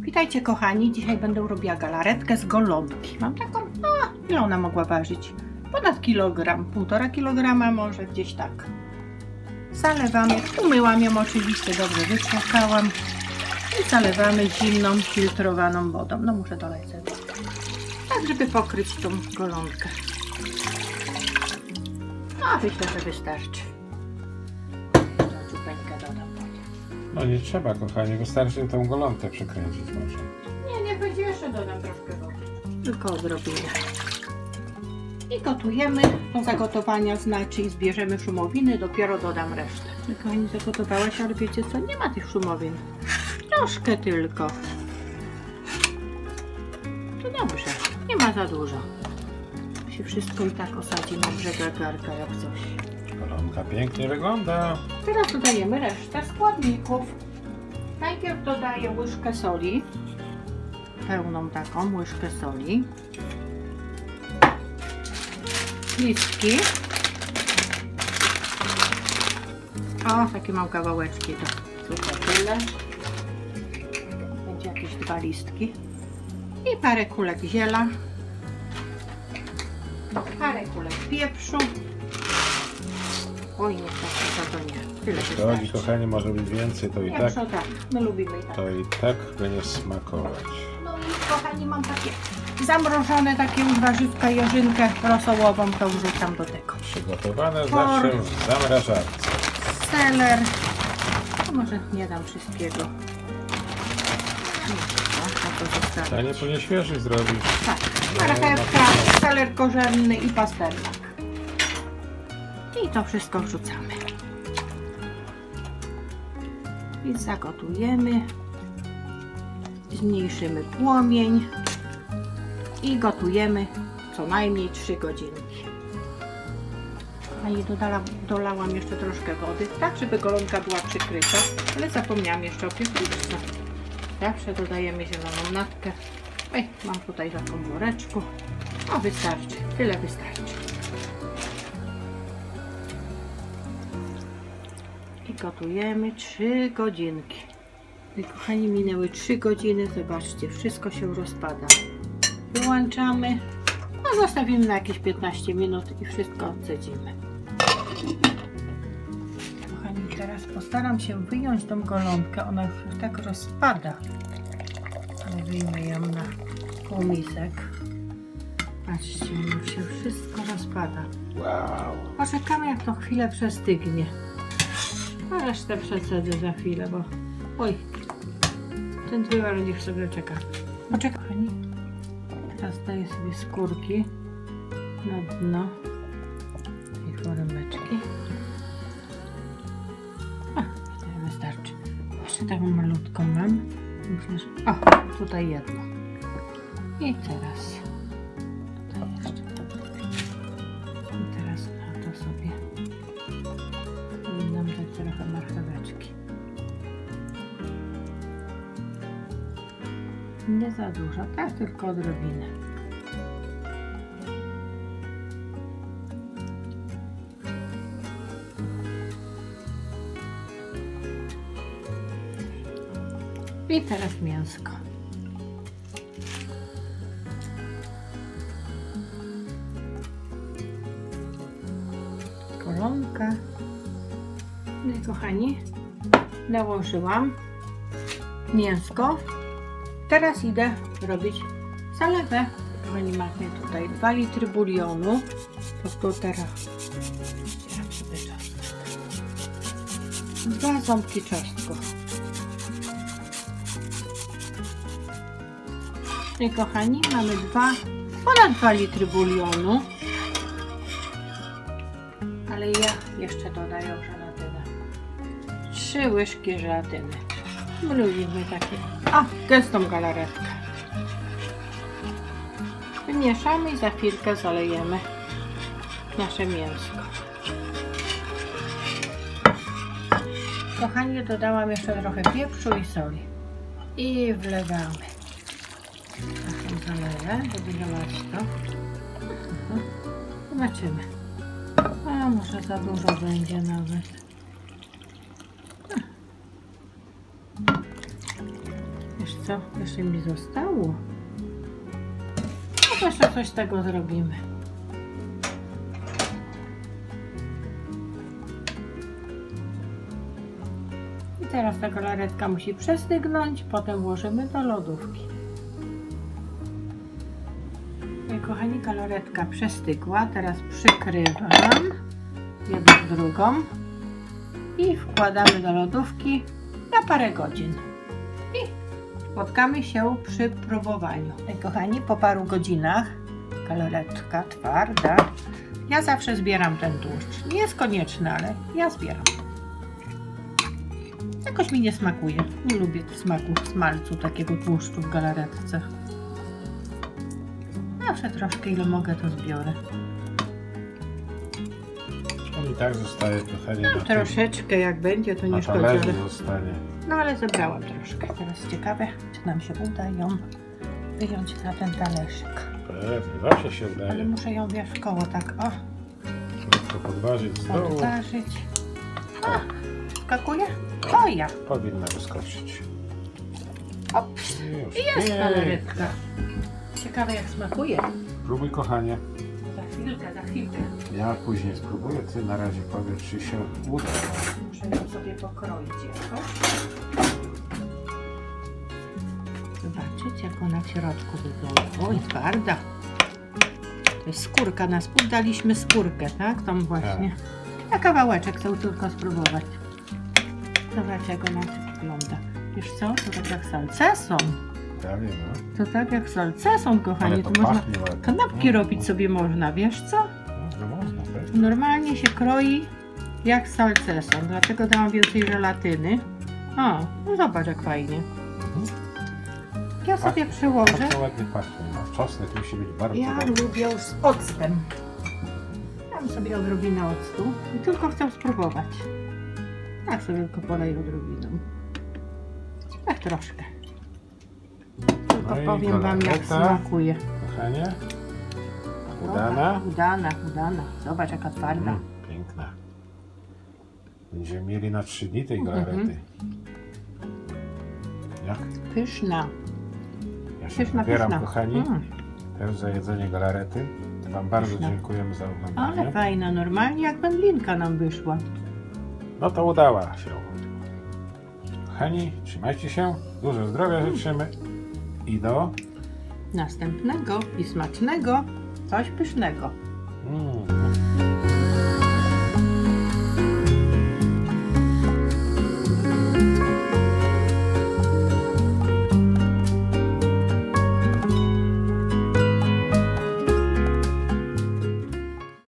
Witajcie kochani, dzisiaj będę robiła galaretkę z golonki. Mam taką, a ile ona mogła ważyć? Ponad kilogram, półtora kilograma może gdzieś tak. Zalewamy, umyłam ją oczywiście, dobrze wytrzepałam i zalewamy zimną, filtrowaną wodą. No muszę dolać sobie. Tak, żeby pokryć tą golonkę. No, myślę, że wystarczy. No nie trzeba, kochanie, wystarczy tą golonkę przekręcić może. Nie, nie będzie jeszcze dodam troszkę wody. Tylko odrobinę. I gotujemy. Do zagotowania znaczy i zbierzemy szumowiny, dopiero dodam resztę. Tylko nie zagotowałaś, ale wiecie co, nie ma tych szumowin. Troszkę tylko. To dobrze, nie ma za dużo. Się wszystko i tak osadzi na garka jak coś. Golonka pięknie wygląda. Teraz dodajemy resztę składników. Najpierw dodaję łyżkę soli, pełną taką łyżkę soli, listki. O, takie mam kawałeczki, to tylko tyle. Będzie jakieś dwa listki. I parę kulek ziela, parę kulek pieprzu. Oj, nie, tak, to, to nie. Tyle chodzi, kochanie, może być więcej, to i tak, Pieprzu tak, my lubimy i tak. to i tak będzie smakować. No i kochani, mam takie zamrożone takie już warzywka, jarzynkę rosołową, to wrzucam do tego. Przygotowane Por- zawsze w zamrażarce. Seler. A może nie dam wszystkiego. No, to zostawię. A nie po nieświeżych zrobić. Tak, marchewka, seler korzenny i pasternak. I to wszystko wrzucamy. I zagotujemy. Zmniejszymy płomień. I gotujemy co najmniej 3 godzinki. Pani dodala, dolałam jeszcze troszkę wody, tak żeby golonka była przykryta, ale zapomniałam jeszcze o pietruszce. Zawsze dodajemy zieloną natkę. Oj, mam tutaj taką woreczku. O, wystarczy. Tyle wystarczy. Gotujemy 3 godzinki. I kochani, minęły 3 godziny. Zobaczcie, wszystko się rozpada. Wyłączamy. No, zostawimy na jakieś 15 minut i wszystko odcedzimy. Kochani, teraz postaram się wyjąć tą golonkę. Ona już tak rozpada. Ale wyjmę ją na półmisek. Patrzcie, już się wszystko rozpada. Wow. Poczekamy jak to chwilę przestygnie. A resztę przecedzę za chwilę, bo... Oj, ten tywar niech sobie czeka. Poczekaj, pani. Teraz daję sobie skórki na dno tej foremeczki. A, wystarczy. Jeszcze taką malutką mam. Myślę, że... O, tutaj jedno. I teraz... Nie za dużo, tak tylko odrobinę. I teraz mięsko. Kolonka. No i kochani, nałożyłam mięsko. Teraz idę robić zalewę. Kochani, mamy tutaj 2 litry bulionu. To teraz. Dwa ząbki czosnku. No I kochani, mamy dwa, ponad 2 litry bulionu. Ale ja jeszcze dodaję żelatynę. Trzy łyżki żelatyny. My takie. A, gęstą galaretkę. Wymieszamy i za chwilkę zalejemy nasze mięsko. Kochani, dodałam jeszcze trochę pieprzu i soli. I wlewamy. Taką zaleję, żeby zalać to. Mhm. Zobaczymy. A może za dużo będzie nawet. Co? jeszcze mi zostało. No jeszcze coś z tego zrobimy. I teraz ta galaretka musi przestygnąć, potem włożymy do lodówki. Kochani, galaretka przestygła. Teraz przykrywam jedną drugą i wkładamy do lodówki na parę godzin. I spotkamy się przy próbowaniu. Kochani, po paru godzinach galaretka twarda. Ja zawsze zbieram ten tłuszcz. Nie jest konieczny, ale ja zbieram. Jakoś mi nie smakuje. Nie lubię smaku smalcu takiego tłuszczu w galaretce. Zawsze troszkę ile mogę to zbiorę. On i tak zostaje, na, tym- Troszeczkę jak będzie, to na nie szkodzi. talerzu ale- zostanie. No ale zebrałam troszkę. Teraz ciekawe, czy nam się uda ją wyjąć na ten talerzyk. Pewnie, zawsze się Ale udaje. muszę ją wiesz koło tak o Krótko podważyć z dołu. podważyć. A, skakuje? O ja. Powinna wyskoczyć. Ops. Już. I jest galaretka. Ciekawe jak smakuje. Próbuj, kochanie. Chwilkę, za chwilkę. Ja później spróbuję. Ty na razie powiedz, czy się uda. Muszę ją sobie pokroić jakoś. Zobaczyć jak ona w środku wygląda. Oj, twarda. To jest skórka. Na spód daliśmy skórkę, tak? Tą właśnie. Na kawałeczek chcę tylko spróbować. Zobacz jak ona wygląda. Wiesz co? To tak jak salceson. Prawie, no. To tak jak salceson, kochani. Ale To to można pachnie ładnie. kanapki Mm, robić sobie można, wiesz co? No, no można, pewnie. Normalnie się kroi jak salceson, dlatego dałam więcej żelatyny. O, no zobacz jak fajnie. Mhm. Ja sobie przełożę. Bardzo ładnie pachnie. No, czosnek musi być bardzo Ja dobry. lubię z octem. Dam sobie odrobinę octu i tylko chcę spróbować. Tak sobie tylko poleję odrobiną. Tak troszkę. Tylko No wam jak smakuje. Kochanie, udana? Udana, udana. Zobacz jaka twarda. Mm, piękna. Będziemy mieli na trzy dni tej Mhm. galarety. Jak? Pyszna. Ja się Pyszna, wybieram, pyszna. kochani, Mm. też za jedzenie galarety. Wam bardzo Pyszna. dziękujemy za Ale oglądanie. fajna, normalnie jak wędlinka nam wyszła. No to udała się. Kochani, trzymajcie się, dużo zdrowia życzymy i do... Następnego i smacznego, coś pysznego. Mm.